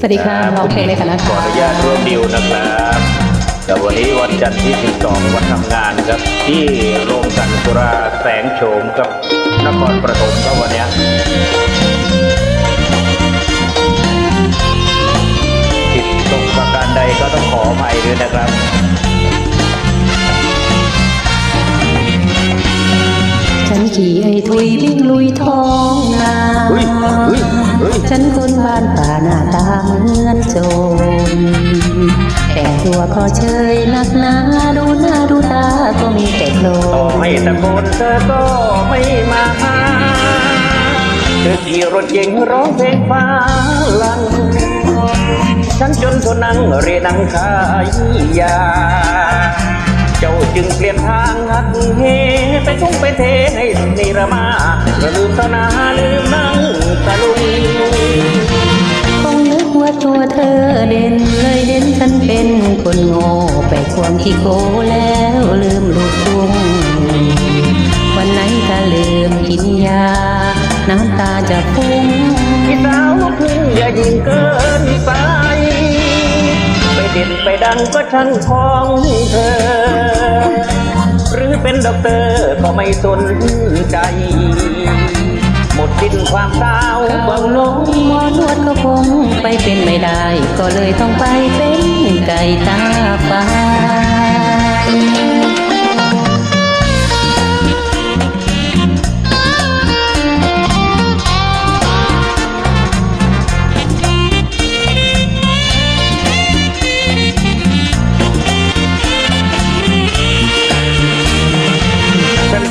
สวัสดีค่ะร้องเพลงในฐานะขออนุญาตร่วมดิวนะครับแต่วันนี้วันจันทร์ที่ 12 วันทำงานครับ ที่โรงกลันสุราแสงโฉมกับนครปฐมครับวันเนี้ยผิดตรงประการใดก็ต้องขออภัยด้วยนะครับ ขี่ไอ้ทุยวิ่งลุยท้องนาเฮ้ยเฮ้ยเฮ้ยฉันคนบ้านป่าหน้าตาเหมือนโจรแต่งตัวก็เชยนักหนาดูหน้าดูตาก็มีแต่โคลต่อนให้ตะโกนเธอก็ไม่มาเธอขี่รถเก๋งร้องเพลงฟ้าลัง ฉันจนทนนั่งเรียนังขายยา เจ้าจึงเปลี่ยนทาักเหไปทุ่งไปเทให้นิรมาระลืมตานาลืมนั่งตะลุยคงนึกว่าตัวเธอเด่นเลยเห็นฉันเป็นคนโง่ไปควงขี้โกแล้วลืมลูกทุ่งวันไหนถ้าลืมกินยา น้ำตาจะพุ่งพี่สาวลูกทุ่งอย่ายิงเกินไปไปเด่นไปดังก็ช่างของเธอ เป็นด็อกเตอร์ก็ไม่สนใจ หมดสิ้นความเศร้าเบาลลงหมอนวดก็คงไปเป็นไม่ได้ ก็เลยต้องไปเป็นไก่ตาฟา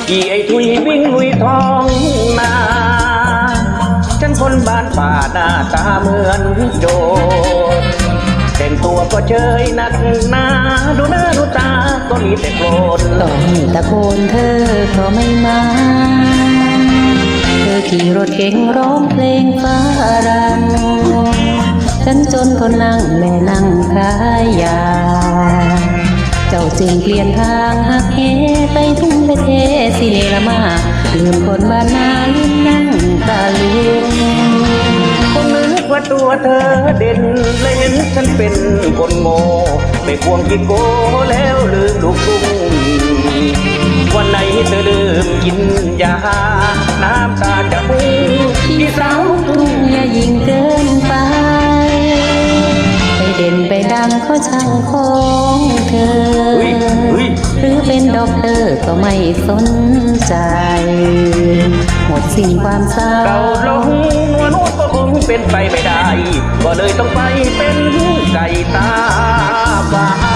ขี่ไอ้ทุยวิ่งลุยท้องนาฉันคนบ้านป่าหน้าตาเหมือนโจรแต่งตัวก็เชยนักหนาดูหน้าดูตาก็มีแต่โกรธต้องตะโกนเธอก็ไม่มา เธอขี่รถเก๋งร้องเพลงฟ้ารังฉันจนทนนั่งแม่นั่งขายยา เจ้าจึงเปลี่ยนทางหักเหไปทุ่งไปเทเลืมคนบ้านนาลืมนั่งตาลุงคงนึกว่าตัวเธอเด่นเลยเห็นฉันเป็นคนโง่ไม่ควงกิโกแล้วลืมลูกทุ่งวันไหนเธอลืมกินยา น้ำตาจะพุ่งพี่สาวทุ่งอย่ายิงเกินไป ไปเด่นไปดังก็ช่างของเธอ หรือเป็นด็อกเตอร์ก็ไม่สนใจ สิ่งความเศร้าเก่าลงนวนู้นก็คงเป็นไปไม่ได้ ก็เลยต้องไปเป็นไก่ตาฟ้า